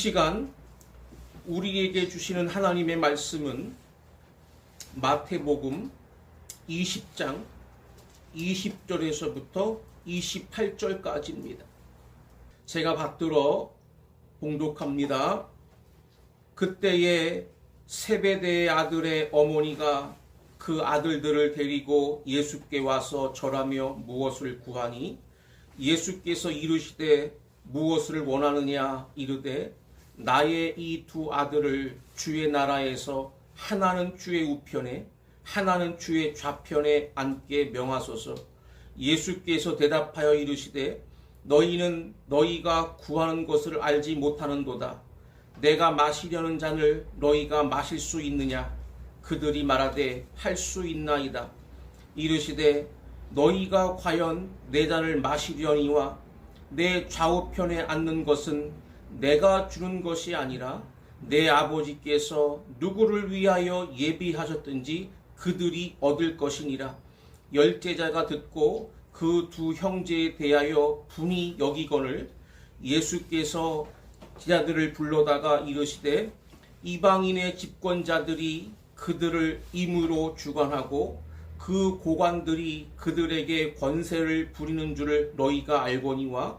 이 시간 우리에게 주시는 하나님의 말씀은 마태복음 20장 20절에서부터 28절까지입니다. 제가 받들어 봉독합니다. 그때에 세베대의 아들의 어머니가 그 아들들을 데리고 예수께 와서 절하며 무엇을 구하니 예수께서 이르시되 무엇을 원하느냐 이르되 나의 이 두 아들을 주의 나라에서 하나는 주의 우편에 하나는 주의 좌편에 앉게 명하소서. 예수께서 대답하여 이르시되 너희는 너희가 구하는 것을 알지 못하는도다. 내가 마시려는 잔을 너희가 마실 수 있느냐? 그들이 말하되 할 수 있나이다. 이르시되 너희가 과연 내 잔을 마시려니와 내 좌우편에 앉는 것은 내가 주는 것이 아니라 내 아버지께서 누구를 위하여 예비하셨든지 그들이 얻을 것이니라. 열제자가 듣고 그 두 형제에 대하여 분이 여기거늘 예수께서 제자들을 불러다가 이르시되 이방인의 집권자들이 그들을 임으로 주관하고 그 고관들이 그들에게 권세를 부리는 줄을 너희가 알거니와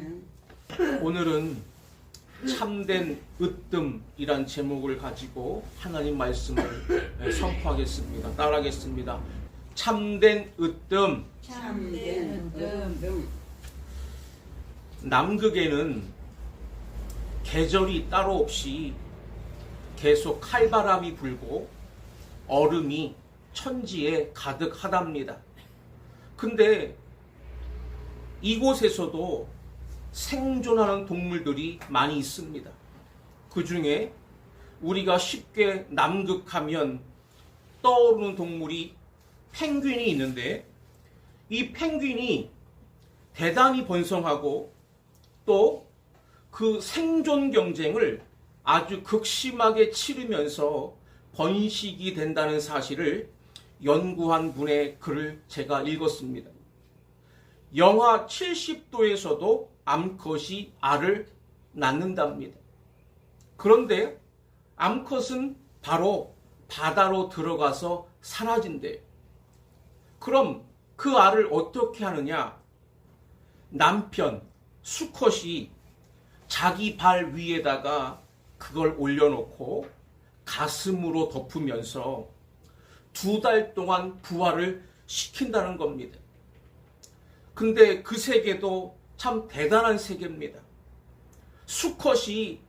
오늘은 참된 으뜸이란 제목을 가지고 하나님 말씀을 선포하겠습니다. 따라하겠습니다. 참된 으뜸. 참된 음. 남극에는 계절이 따로 없이 계속 칼바람이 불고 얼음이 천지에 가득하답니다. 근데 이곳에서도 생존하는 동물들이 많이 있습니다. 그 중에 우리가 쉽게 남극하면 떠오르는 동물이 펭귄이 있는데 이 펭귄이 대단히 번성하고 또 그 생존 경쟁을 아주 극심하게 치르면서 번식이 된다는 사실을 연구한 분의 글을 제가 읽었습니다. 영하 70도에서도 암컷이 알을 낳는답니다. 그런데 암컷은 바로 바다로 들어가서 사라진대요. 그럼 그 알을 어떻게 하느냐? 남편, 수컷이 자기 발 위에다가 그걸 올려놓고 가슴으로 덮으면서 두 달 동안 부화를 시킨다는 겁니다. 근데 그 세계도 참 대단한 세계입니다. 수컷이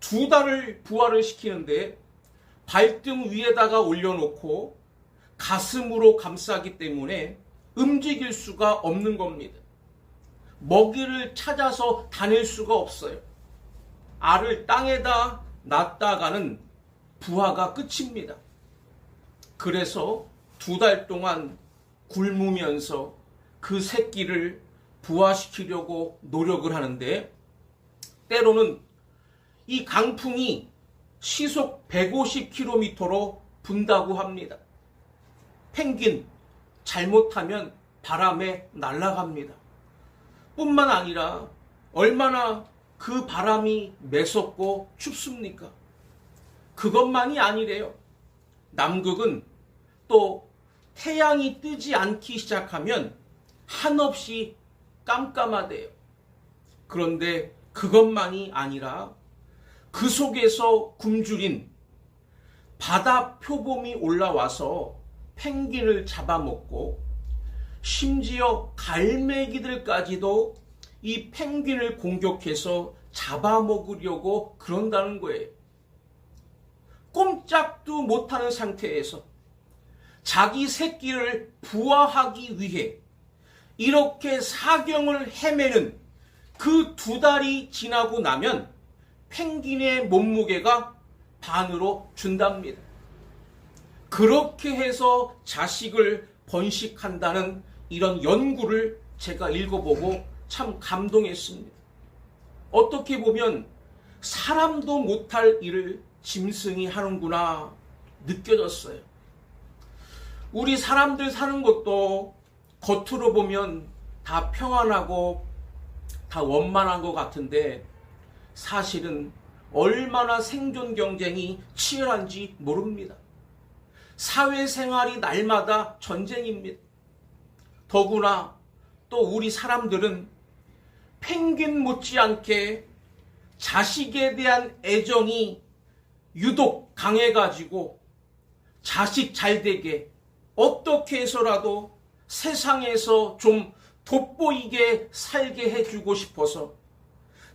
두 달을 부화를 시키는데 발등 위에다가 올려놓고 가슴으로 감싸기 때문에 움직일 수가 없는 겁니다. 먹이를 찾아서 다닐 수가 없어요. 알을 땅에다 놨다가는 부화가 끝입니다. 그래서 두 달 동안 굶으면서 그 새끼를 부화시키려고 노력을 하는데 때로는 이 강풍이 시속 150km로 분다고 합니다. 펭귄 잘못하면 바람에 날아갑니다. 뿐만 아니라 얼마나 그 바람이 매섭고 춥습니까? 그것만이 아니래요. 남극은 또 태양이 뜨지 않기 시작하면 한없이 깜깜하대요. 그런데 그것만이 아니라 그 속에서 굶주린 바다 표범이 올라와서 펭귄을 잡아먹고 심지어 갈매기들까지도 이 펭귄을 공격해서 잡아먹으려고 그런다는 거예요. 꼼짝도 못하는 상태에서 자기 새끼를 부화하기 위해 이렇게 사경을 헤매는 그 두 달이 지나고 나면 펭귄의 몸무게가 반으로 준답니다. 그렇게 해서 자식을 번식한다는 이런 연구를 제가 읽어보고 참 감동했습니다. 어떻게 보면 사람도 못할 일을 짐승이 하는구나 느껴졌어요. 우리 사람들 사는 것도 겉으로 보면 다 평안하고 다 원만한 것 같은데 사실은 얼마나 생존 경쟁이 치열한지 모릅니다. 사회생활이 날마다 전쟁입니다. 더구나 또 우리 사람들은 펭귄 못지않게 자식에 대한 애정이 유독 강해가지고 자식 잘 되게 어떻게 해서라도 세상에서 좀 돋보이게 살게 해주고 싶어서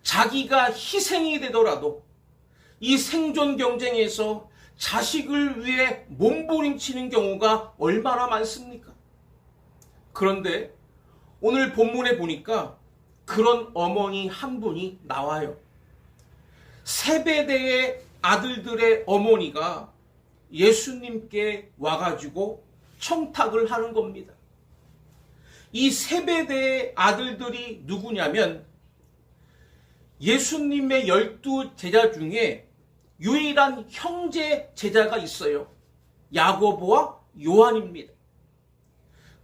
자기가 희생이 되더라도 이 생존 경쟁에서 자식을 위해 몸부림치는 경우가 얼마나 많습니까? 그런데 오늘 본문에 보니까 그런 어머니 한 분이 나와요. 세배대의 아들들의 어머니가 예수님께 와가지고 청탁을 하는 겁니다. 이 세배대의 아들들이 누구냐면 예수님의 열두 제자 중에 유일한 형제 제자가 있어요. 야고보와 요한입니다.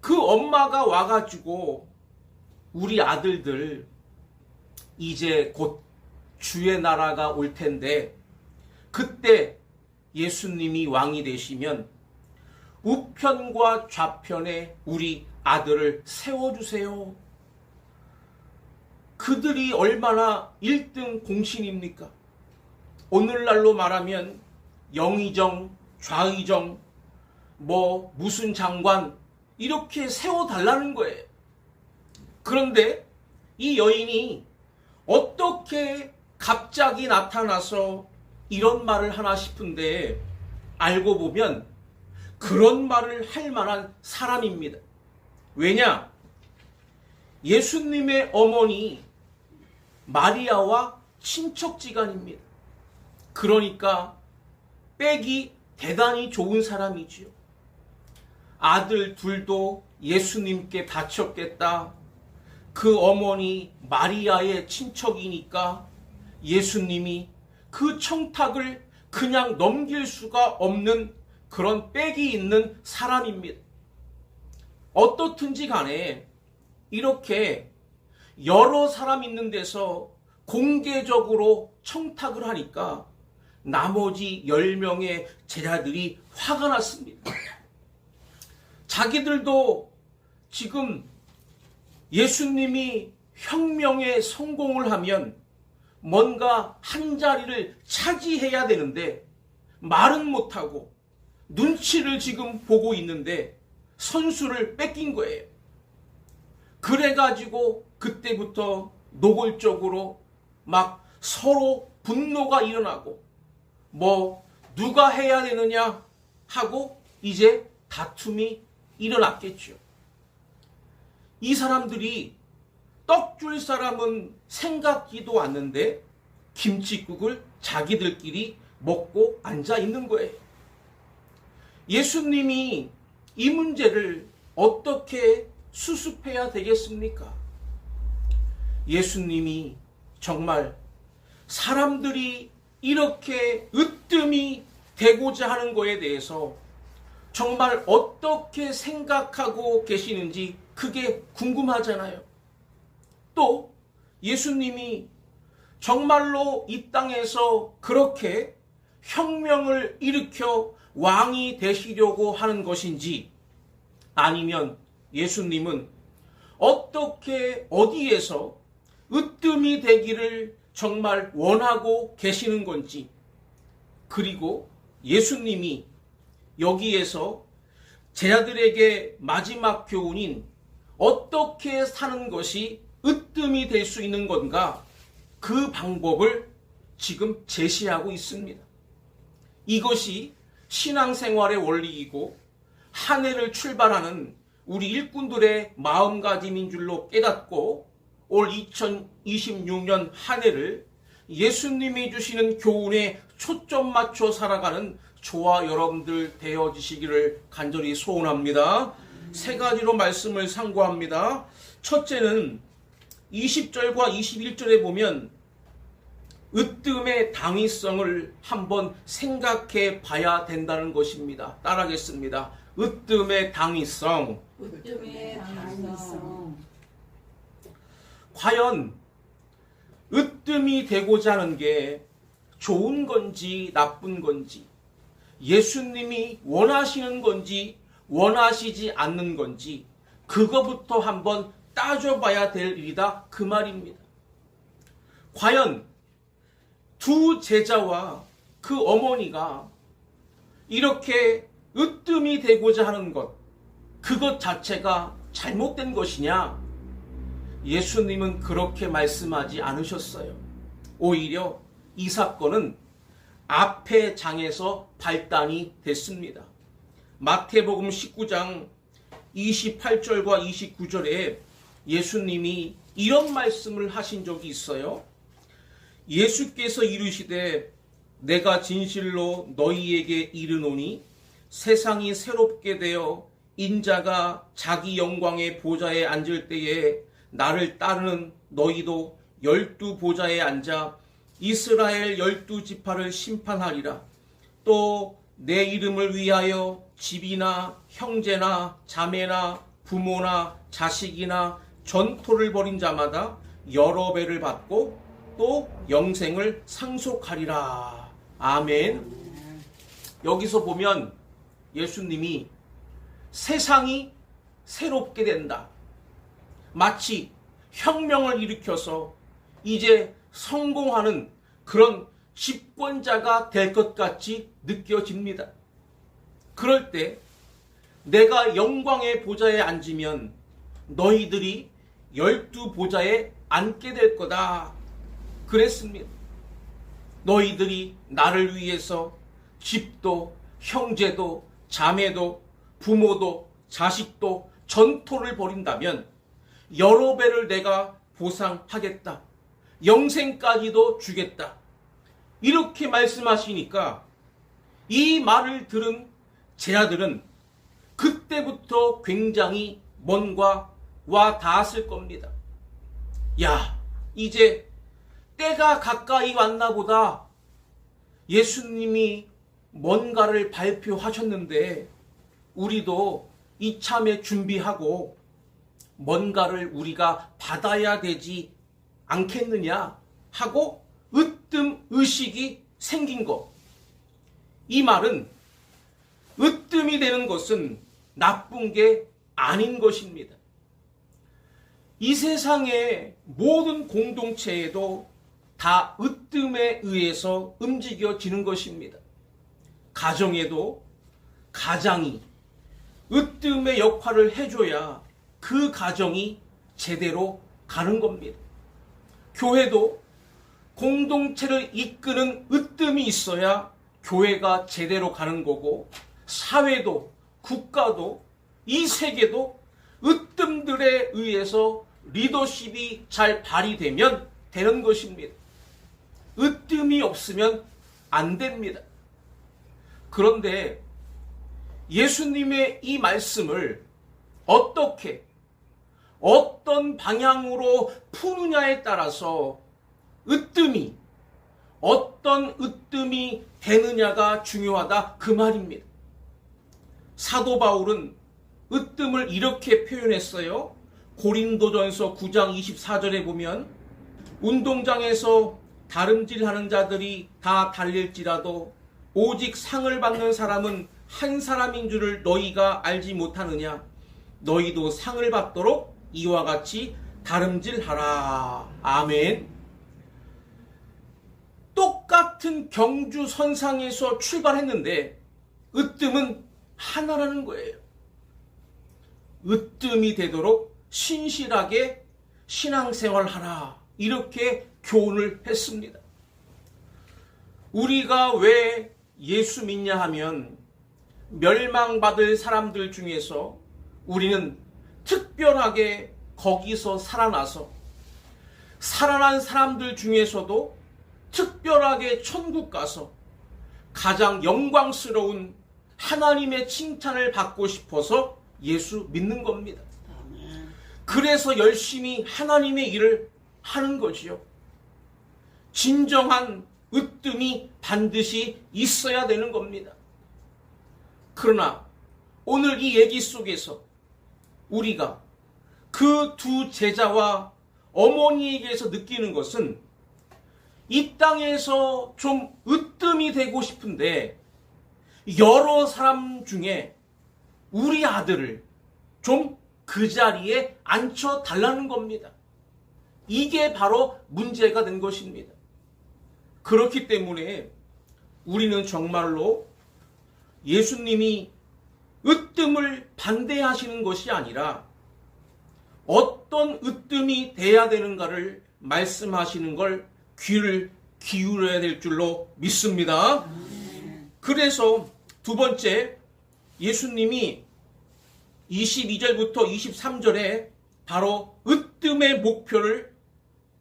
그 엄마가 와가지고 우리 아들들 이제 곧 주의 나라가 올 텐데 그때 예수님이 왕이 되시면 우편과 좌편에 우리 아들을 세워주세요. 그들이 얼마나 1등 공신입니까? 오늘날로 말하면 영의정, 좌의정, 뭐 무슨 장관 이렇게 세워달라는 거예요. 그런데 이 여인이 어떻게 갑자기 나타나서 이런 말을 하나 싶은데 알고 보면 그런 말을 할 만한 사람입니다. 왜냐? 예수님의 어머니 마리아와 친척지간입니다. 그러니까 빽이 대단히 좋은 사람이지요. 아들 둘도 예수님께 바쳤겠다. 그 어머니 마리아의 친척이니까 예수님이 그 청탁을 그냥 넘길 수가 없는 그런 빽이 있는 사람입니다. 어떻든지 간에 이렇게 여러 사람 있는 데서 공개적으로 청탁을 하니까 나머지 10명의 제자들이 화가 났습니다. 자기들도 지금 예수님이 혁명에 성공을 하면 뭔가 한 자리를 차지해야 되는데 말은 못하고 눈치를 지금 보고 있는데 선수를 뺏긴 거예요. 그래가지고 그때부터 노골적으로 막 서로 분노가 일어나고 뭐 누가 해야 되느냐 하고 이제 다툼이 일어났겠죠. 이 사람들이 떡 줄 사람은 생각지도 않는데 김치국을 자기들끼리 먹고 앉아 있는 거예요. 예수님이 이 문제를 어떻게 수습해야 되겠습니까? 예수님이 정말 사람들이 이렇게 으뜸이 되고자 하는 거에 대해서 정말 어떻게 생각하고 계시는지 그게 궁금하잖아요. 또 예수님이 정말로 이 땅에서 그렇게 혁명을 일으켜 왕이 되시려고 하는 것인지 아니면 예수님은 어떻게 어디에서 으뜸이 되기를 정말 원하고 계시는 건지 그리고 예수님이 여기에서 제자들에게 마지막 교훈인 어떻게 사는 것이 으뜸이 될 수 있는 건가 그 방법을 지금 제시하고 있습니다. 이것이 신앙생활의 원리이고 한 해를 출발하는 우리 일꾼들의 마음가짐인 줄로 깨닫고 올 2026년 한 해를 예수님이 주시는 교훈에 초점 맞춰 살아가는 저와 여러분들 되어지시기를 간절히 소원합니다. 세 가지로 말씀을 상고합니다. 첫째는 20절과 21절에 보면 으뜸의 당위성을 한번 생각해 봐야 된다는 것입니다. 따라하겠습니다. 으뜸의 당위성. 으뜸의 가능성 과연 으뜸이 되고자 하는 게 좋은 건지 나쁜 건지 예수님이 원하시는 건지 원하시지 않는 건지 그거부터 한번 따져봐야 될 일이다 그 말입니다. 과연 두 제자와 그 어머니가 이렇게 으뜸이 되고자 하는 것 그것 자체가 잘못된 것이냐? 예수님은 그렇게 말씀하지 않으셨어요. 오히려 이 사건은 앞의 장에서 발단이 됐습니다. 마태복음 19장 28절과 29절에 예수님이 이런 말씀을 하신 적이 있어요. 예수께서 이르시되 내가 진실로 너희에게 이르노니 세상이 새롭게 되어 인자가 자기 영광의 보좌에 앉을 때에 나를 따르는 너희도 열두 보좌에 앉아 이스라엘 열두 지파를 심판하리라. 또 내 이름을 위하여 집이나 형제나 자매나 부모나 자식이나 전토를 벌인 자마다 여러 배를 받고 또 영생을 상속하리라. 아멘. 여기서 보면 예수님이 세상이 새롭게 된다. 마치 혁명을 일으켜서 이제 성공하는 그런 집권자가 될 것 같이 느껴집니다. 그럴 때 내가 영광의 보좌에 앉으면 너희들이 열두 보좌에 앉게 될 거다. 그랬습니다. 너희들이 나를 위해서 집도 형제도 자매도 부모도 자식도 전토를 벌인다면 여러 배를 내가 보상하겠다. 영생까지도 주겠다. 이렇게 말씀하시니까 이 말을 들은 제자들은 그때부터 굉장히 뭔가 와 닿았을 겁니다. 야, 이제 때가 가까이 왔나 보다. 예수님이 뭔가를 발표하셨는데 우리도 이참에 준비하고 뭔가를 우리가 받아야 되지 않겠느냐 하고 으뜸 의식이 생긴 것. 이 말은 으뜸이 되는 것은 나쁜 게 아닌 것입니다. 이 세상의 모든 공동체에도 다 으뜸에 의해서 움직여지는 것입니다. 가정에도 가장이 으뜸의 역할을 해줘야 그 가정이 제대로 가는 겁니다. 교회도 공동체를 이끄는 으뜸이 있어야 교회가 제대로 가는 거고, 사회도, 국가도, 이 세계도 으뜸들에 의해서 리더십이 잘 발휘되면 되는 것입니다. 으뜸이 없으면 안 됩니다. 그런데 예수님의 이 말씀을 어떻게, 어떤 방향으로 푸느냐에 따라서 으뜸이, 어떤 으뜸이 되느냐가 중요하다 그 말입니다. 사도 바울은 으뜸을 이렇게 표현했어요. 고린도전서 9장 24절에 보면 운동장에서 다름질하는 자들이 다 달릴지라도 오직 상을 받는 사람은 한 사람인 줄을 너희가 알지 못하느냐? 너희도 상을 받도록 이와 같이 다름질하라. 아멘. 똑같은 경주 선상에서 출발했는데 으뜸은 하나라는 거예요. 으뜸이 되도록 신실하게 신앙생활 하라. 이렇게 교훈을 했습니다. 우리가 왜 예수 믿냐 하면 멸망받을 사람들 중에서 우리는 특별하게 거기서 살아나서 살아난 사람들 중에서도 특별하게 천국 가서 가장 영광스러운 하나님의 칭찬을 받고 싶어서 예수 믿는 겁니다. 그래서 열심히 하나님의 일을 하는 거지요. 진정한 으뜸이 반드시 있어야 되는 겁니다. 그러나 오늘 이 얘기 속에서 우리가 그 두 제자와 어머니에게서 느끼는 것은 이 땅에서 좀 으뜸이 되고 싶은데 여러 사람 중에 우리 아들을 좀 그 자리에 앉혀 달라는 겁니다. 이게 바로 문제가 된 것입니다. 그렇기 때문에 우리는 정말로 예수님이 으뜸을 반대하시는 것이 아니라 어떤 으뜸이 돼야 되는가를 말씀하시는 걸 귀를 기울여야 될 줄로 믿습니다. 그래서 두 번째 예수님이 22절부터 23절에 바로 으뜸의 목표를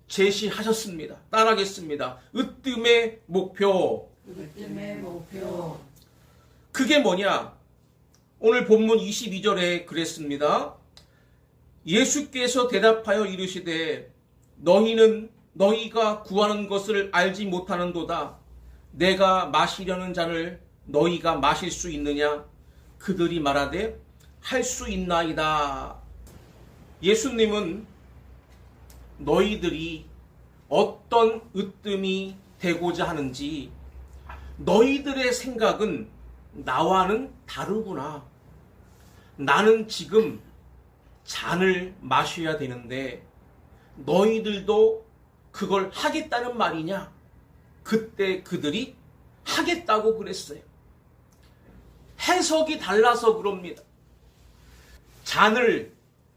제시하셨습니다. 따라하겠습니다. 으뜸의 목표. 으뜸의 목표. 그게 뭐냐? 오늘 본문 22절에 그랬습니다. 예수께서 대답하여 이르시되 너희는 너희가 구하는 것을 알지 못하는도다. 내가 마시려는 잔을 너희가 마실 수 있느냐? 그들이 말하되 할 수 있나이다. 예수님은 너희들이 어떤 으뜸이 되고자 하는지 너희들의 생각은 나와는 다르구나. 나는 지금 잔을 마셔야 되는데 너희들도 그걸 하겠다는 말이냐? 그때 그들이 하겠다고 그랬어요. 해석이 달라서 그럽니다. 잔을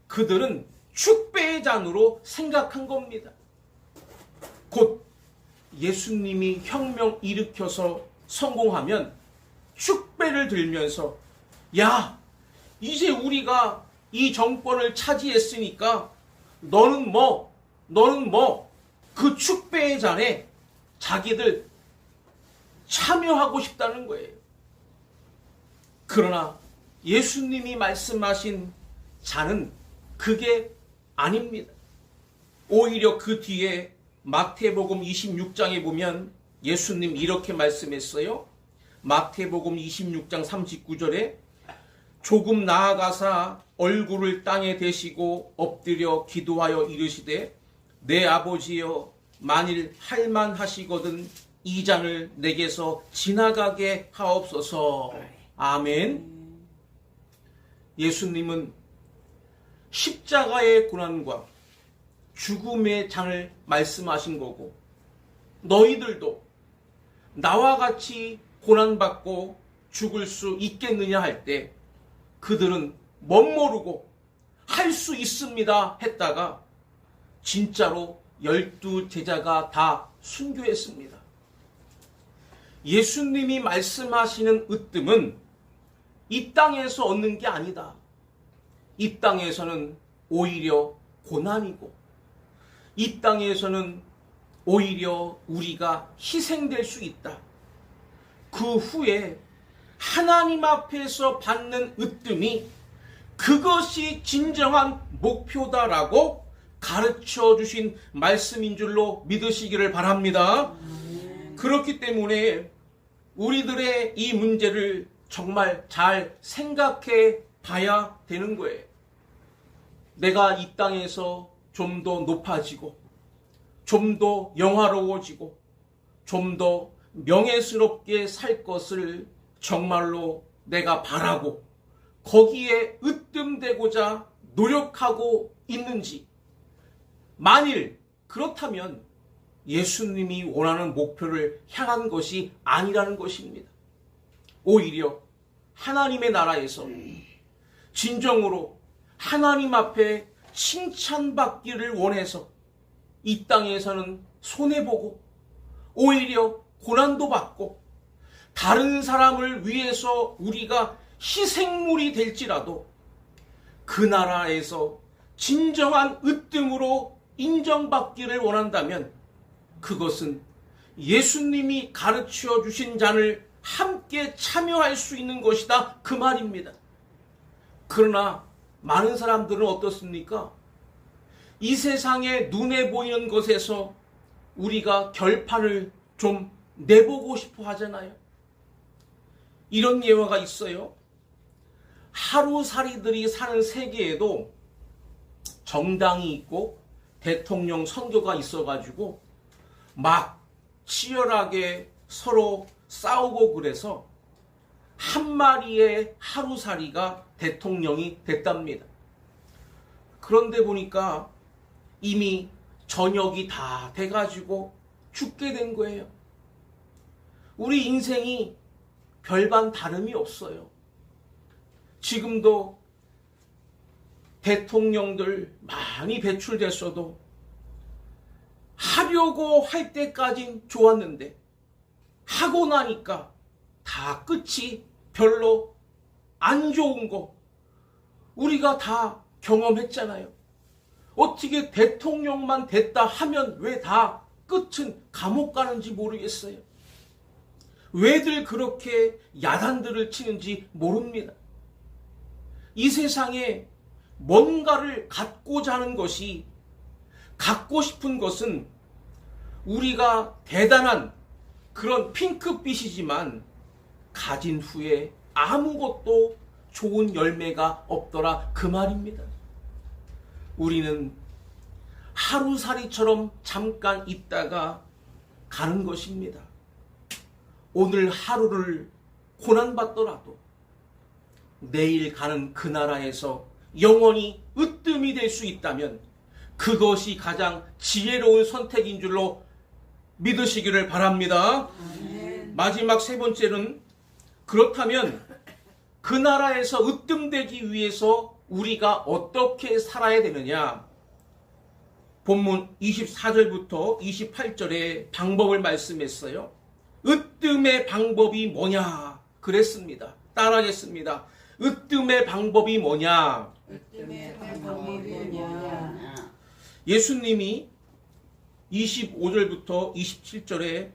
그들은 축배의 잔으로 생각한 겁니다. 곧 예수님이 혁명 일으켜서 성공하면 축배를 들면서 야 이제 우리가 이 정권을 차지했으니까 너는 뭐 너는 뭐 그 축배의 잔에 자기들 참여하고 싶다는 거예요. 그러나 예수님이 말씀하신 잔은 그게 아닙니다. 오히려 그 뒤에 마태복음 26장에 보면 예수님 이렇게 말씀했어요. 마태복음 26장 39절에 조금 나아가사 얼굴을 땅에 대시고 엎드려 기도하여 이르시되 내 아버지여 만일 할만 하시거든 이 잔을 내게서 지나가게 하옵소서. 아멘. 예수님은 십자가의 고난과 죽음의 장을 말씀하신 거고 너희들도 나와 같이 고난받고 죽을 수 있겠느냐 할 때 그들은 멋모르고 할 수 있습니다 했다가 진짜로 열두 제자가 다 순교했습니다. 예수님이 말씀하시는 으뜸은 이 땅에서 얻는 게 아니다. 이 땅에서는 오히려 고난이고, 이 땅에서는 오히려 우리가 희생될 수 있다. 그 후에 하나님 앞에서 받는 으뜸이 그것이 진정한 목표다라고 가르쳐 주신 말씀인 줄로 믿으시기를 바랍니다. 그렇기 때문에 우리들의 이 문제를 정말 잘 생각해 봐야 되는 거예요. 내가 이 땅에서 좀 더 높아지고, 좀 더 영화로워지고, 좀 더 명예스럽게 살 것을 정말로 내가 바라고, 거기에 으뜸되고자 노력하고 있는지, 만일 그렇다면 예수님이 원하는 목표를 향한 것이 아니라는 것입니다. 오히려 하나님의 나라에서 진정으로 하나님 앞에 칭찬받기를 원해서 이 땅에서는 손해보고 오히려 고난도 받고 다른 사람을 위해서 우리가 희생물이 될지라도 그 나라에서 진정한 으뜸으로 인정받기를 원한다면 그것은 예수님이 가르쳐 주신 잔을 함께 참여할 수 있는 것이다. 그 말입니다. 그러나 많은 사람들은 어떻습니까? 이 세상에 눈에 보이는 것에서 우리가 결판을 좀 내보고 싶어 하잖아요. 이런 예화가 있어요. 하루살이들이 사는 세계에도 정당이 있고 대통령 선거가 있어가지고 막 치열하게 서로 싸우고 그래서 한 마리의 하루살이가 대통령이 됐답니다. 그런데 보니까 이미 저녁이 다 돼가지고 죽게 된 거예요. 우리 인생이 별반 다름이 없어요. 지금도 대통령들 많이 배출됐어도 하려고 할 때까진 좋았는데 하고 나니까 다 끝이 별로 안 좋은 거 우리가 다 경험했잖아요. 어떻게 대통령만 됐다 하면 왜 다 끝은 감옥 가는지 모르겠어요. 왜들 그렇게 야단들을 치는지 모릅니다. 이 세상에 뭔가를 갖고자 하는 것이 갖고 싶은 것은 우리가 대단한 그런 핑크빛이지만 가진 후에 아무것도 좋은 열매가 없더라 그 말입니다. 우리는 하루살이처럼 잠깐 있다가 가는 것입니다. 오늘 하루를 고난받더라도 내일 가는 그 나라에서 영원히 으뜸이 될 수 있다면 그것이 가장 지혜로운 선택인 줄로 믿으시기를 바랍니다. 마지막 세 번째는 그렇다면 그 나라에서 으뜸되기 위해서 우리가 어떻게 살아야 되느냐? 본문 24절부터 28절에 방법을 말씀했어요. 으뜸의 방법이 뭐냐? 그랬습니다. 따라하겠습니다. 으뜸의 방법이 뭐냐? 으뜸의 방법이 뭐냐? 예수님이 25절부터 27절에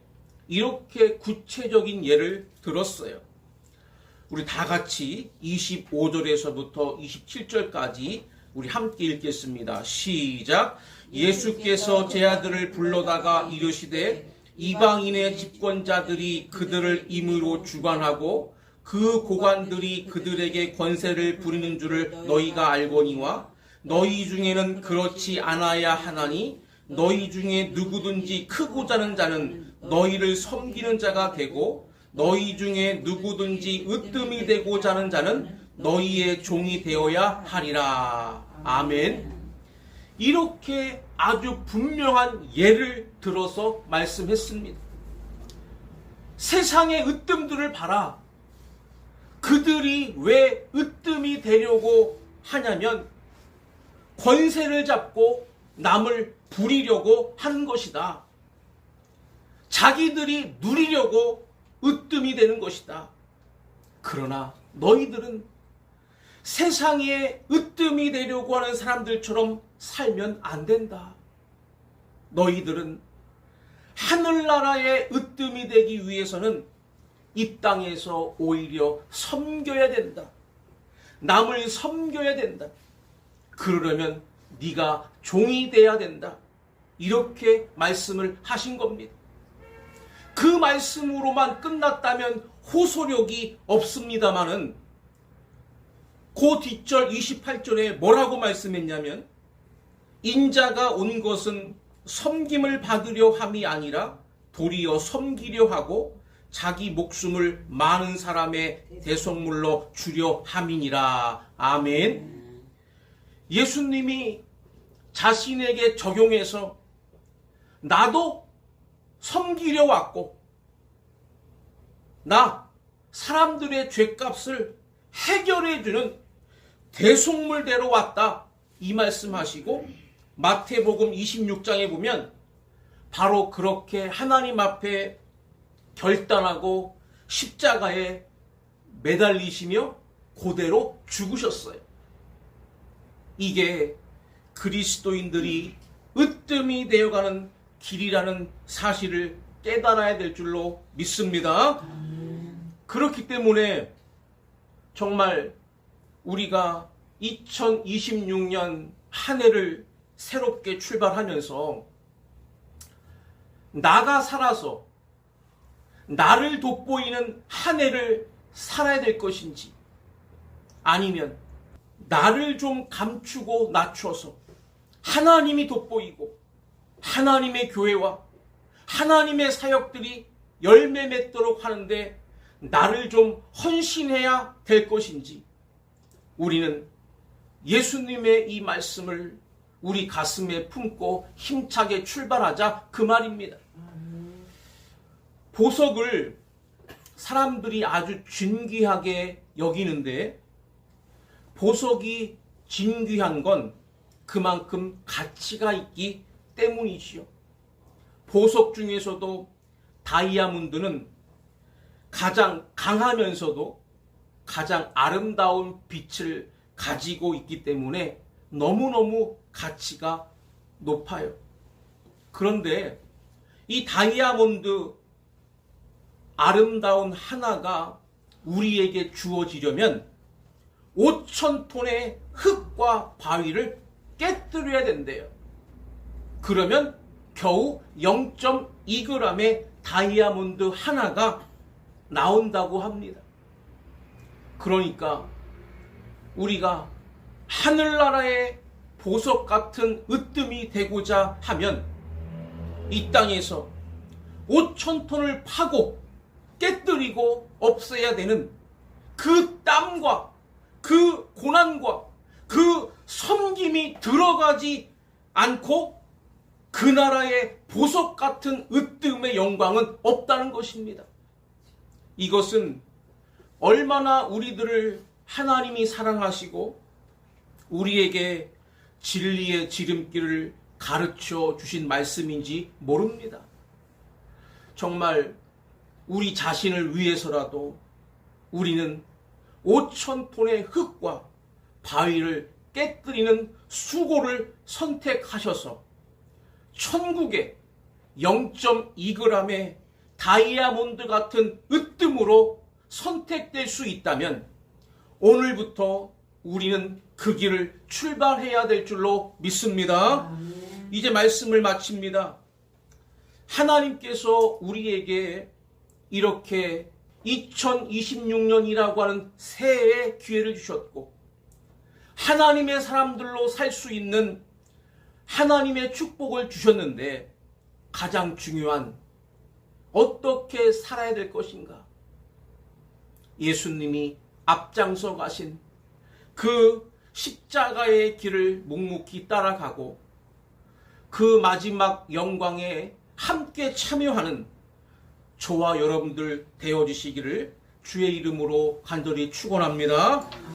이렇게 구체적인 예를 들었어요. 우리 다 같이 25절에서부터 27절까지 우리 함께 읽겠습니다. 시작. 예수께서 제 아들을 불러다가 이르시되 이방인의 집권자들이 그들을 임의로 주관하고 그 고관들이 그들에게 권세를 부리는 줄을 너희가 알거니와 너희 중에는 그렇지 않아야 하나니 너희 중에 누구든지 크고자 하는 자는 너희를 섬기는 자가 되고 너희 중에 누구든지 으뜸이 되고자 하는 자는 너희의 종이 되어야 하리라. 아멘. 이렇게 아주 분명한 예를 들어서 말씀했습니다. 세상의 으뜸들을 봐라. 그들이 왜 으뜸이 되려고 하냐면 권세를 잡고 남을 부리려고 하는 것이다. 자기들이 누리려고 으뜸이 되는 것이다. 그러나 너희들은 세상에 으뜸이 되려고 하는 사람들처럼 살면 안 된다. 너희들은 하늘나라의 으뜸이 되기 위해서는 이 땅에서 오히려 섬겨야 된다. 남을 섬겨야 된다. 그러려면 네가 종이 돼야 된다. 이렇게 말씀을 하신 겁니다. 그 말씀으로만 끝났다면 호소력이 없습니다마는 그 뒷절 28절에 뭐라고 말씀했냐면 인자가 온 것은 섬김을 받으려 함이 아니라 도리어 섬기려 하고 자기 목숨을 많은 사람의 대속물로 주려 함이니라. 아멘. 예수님이 자신에게 적용해서 나도 섬기려 왔고 나 사람들의 죄값을 해결해 주는 대속물대로 왔다 이 말씀하시고 마태복음 26장에 보면 바로 그렇게 하나님 앞에 결단하고 십자가에 매달리시며 그대로 죽으셨어요. 이게 그리스도인들이 으뜸이 되어가는 길이라는 사실을 깨달아야 될 줄로 믿습니다. 그렇기 때문에 정말 우리가 2026년 한 해를 새롭게 출발하면서 나가 살아서 나를 돋보이는 한 해를 살아야 될 것인지 아니면 나를 좀 감추고 낮춰서 하나님이 돋보이고 하나님의 교회와 하나님의 사역들이 열매 맺도록 하는데 나를 좀 헌신해야 될 것인지 우리는 예수님의 이 말씀을 우리 가슴에 품고 힘차게 출발하자 그 말입니다. 보석을 사람들이 아주 진귀하게 여기는데 보석이 진귀한 건 그만큼 가치가 있기 때문이지요. 보석 중에서도 다이아몬드는 가장 강하면서도 가장 아름다운 빛을 가지고 있기 때문에 너무너무 가치가 높아요. 그런데 이 다이아몬드 아름다운 하나가 우리에게 주어지려면 5천 톤의 흙과 바위를 깨뜨려야 된대요. 그러면 겨우 0.2g의 다이아몬드 하나가 나온다고 합니다. 그러니까 우리가 하늘나라의 보석 같은 으뜸이 되고자 하면 이 땅에서 5천 톤을 파고 깨뜨리고 없애야 되는 그 땀과 그 고난과 그 섬김이 들어가지 않고 그 나라의 보석 같은 으뜸의 영광은 없다는 것입니다. 이것은 얼마나 우리들을 하나님이 사랑하시고 우리에게 진리의 지름길을 가르쳐 주신 말씀인지 모릅니다. 정말 우리 자신을 위해서라도 우리는 5천 톤의 흙과 바위를 깨뜨리는 수고를 선택하셔서 천국에 0.2g의 다이아몬드 같은 으뜸으로 선택될 수 있다면 오늘부터 우리는 그 길을 출발해야 될 줄로 믿습니다. 이제 말씀을 마칩니다. 하나님께서 우리에게 이렇게 2026년이라고 하는 새해의 기회를 주셨고 하나님의 사람들로 살 수 있는 하나님의 축복을 주셨는데 가장 중요한 어떻게 살아야 될 것인가? 예수님이 앞장서 가신 그 십자가의 길을 묵묵히 따라가고 그 마지막 영광에 함께 참여하는 저와 여러분들 되어주시기를 주의 이름으로 간절히 축원합니다.